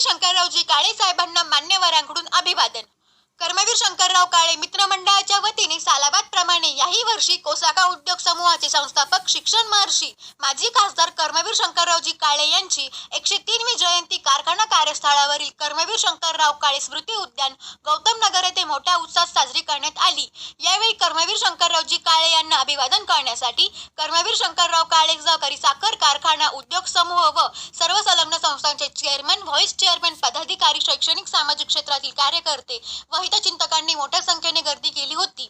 शंकररावजी काळे साहेबांना मान्यवरांकडून अभिवादन. कर्मवीर शंकरराव काळे मित्रमंडळाच्या वतीने सालाबाद प्रमाणे याही वर्षी कोसाका उद्योग समूहाचे संस्थापक शिक्षण महर्षी माजी खासदार कर्मवीर शंकररावजी काळे यांची एकशे तीनवी जयंती कारखाना कार्यस्थळावरील कर्मवीर शंकरराव काळे स्मृती उद्यान गौतम नगर येथे मोठ्या उत्साहात साजरी करण्यात आली. यावेळी कर्मवीर शंकररावजी काळे यांना अभिवादन करण्यासाठी कर्मवीर शंकरराव काळे सहकारी साखर कारखाना उद्योग समूह व सर्व संलग्न संस्थांचे चेअरमन व्हॉइस चेअरमन पदाधिकारी शैक्षणिक सामाजिक क्षेत्रातील कार्यकर्ते व हितचिंतकांनी मोठ्या संख्येने गर्दी केली होती.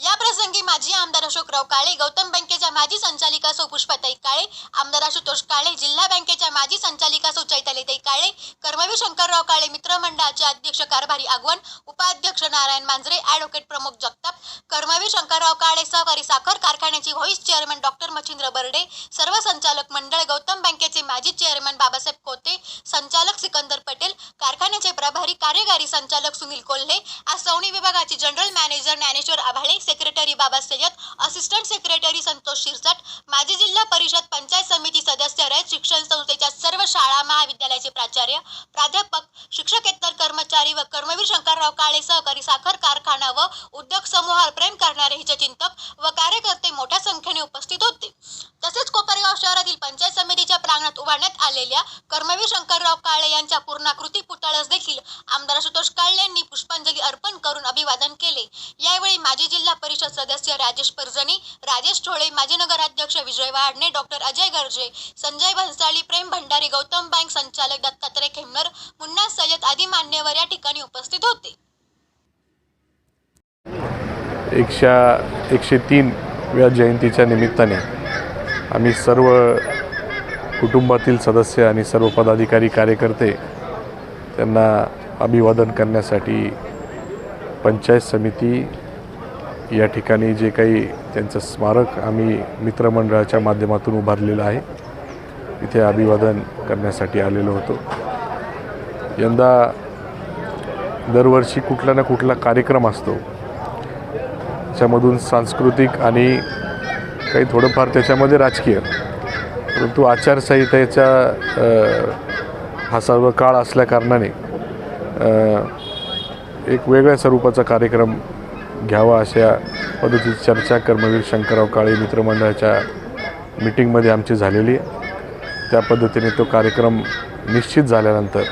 या प्रसंगी माजी आमदार अशोकराव काळे गौतम बँकेच्या माजी संचालिका सौ पुष्पाताई काळे आमदार आशुतोष काळे जिल्हा बँकेच्या माजी संचालिका सौ चैतालीताई काळे कर्मवीर शंकरराव काळे मित्रमंडळाचे अध्यक्ष कारभारी आगवण उपाध्यक्ष नारायण मांजरे ॲडव्होकेट प्रमुख जगताप कर्मवीर शंकरराव काळे सहकारी साखर कारखान्याचे vice chairman doctor Machhindra Barde सर्व संचालक मंडळ गौतम बँकेचे माजी चेअरमन बाबासाहेब कोते संचालक सिकंदर पटेल कारखान्याचे प्रभारी कार्यकारी संचालक सुनील कोल्हे आज सवणी विभागाचे general manager Dnyaneshwar Abhale secretary Baba Sayyad assistant secretary Santosh Shirsat माजी जिल्हा परिषद पंचायत समिती सदस्य रयत शिक्षण संस्थेच्या सर्व शाळा महाविद्यालयाचे प्राचार्य प्राध्यापक शिक्षकेतर कर्मचारी व कर्मवीर शंकरराव काळे सहकारी साखर कारखाना व उद्योग समूहावर प्रेम करणारे हितचिंतक व कार्यकर्ते मोठ्या संख्येने उपस्थित होते. तसेच कोपरगाव शहरातील पंचायत समितीच्या प्रांगणात उभारण्यात आलेल्या कर्मवीर शंकरराव काळे यांच्या पूर्णाकृती पुतळ्यास देखील आमदार सुतोष काळे यांनी पुष्पांजली अर्पण करून अभिवादन केले. यावेळी माजी जिल्हा परिषद सदस्य राजेश परजणी राजेश ठोळे माजी नगराध्यक्ष विजय वाडणे डॉक्टर अजय गर्जे संजय भन्साळी प्रेम भंडारी गौतम बँक संचालक दत्तात्रय खेमनर मुन्ना सय्यद आदी मान्यवर या ठिकाणी उपस्थित होते. एकशा एकशे तीन या जयंतीच्या निमित्ताने आम्ही सर्व कुटुंबातील सदस्य आणि सर्व पदाधिकारी कार्यकर्ते त्यांना अभिवादन करण्यासाठी पंचायत समिती या ठिकाणी जे काही त्यांचं स्मारक आम्ही मित्रमंडळाच्या माध्यमातून उभारलेलं आहे इथे अभिवादन करण्यासाठी आलेलो होतो. यंदा दरवर्षी कुठला ना कुठला कार्यक्रम असतो त्याच्यामधून सांस्कृतिक आणि काही थोडंफार त्याच्यामध्ये राजकीय. परंतु आचारसंहितेचा हा सर्व काळ असल्याकारणाने एक वेगळ्या स्वरूपाचा कार्यक्रम घ्यावा अशा पद्धतीची चर्चा कर्मवीर शंकरराव काळे मित्रमंडळाच्या मिटिंगमध्ये आमची झालेली आहे. त्या पद्धतीने तो कार्यक्रम निश्चित झाल्यानंतर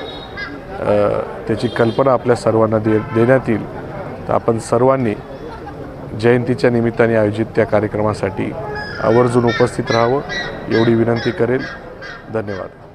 त्याची कल्पना आपल्या सर्वांना दे देण्यात येईल. तर आपण सर्वांनी जयंतीच्या निमित्ताने आयोजित त्या कार्यक्रमासाठी आवर्जून उपस्थित राहावं एवढी विनंती करेल. धन्यवाद.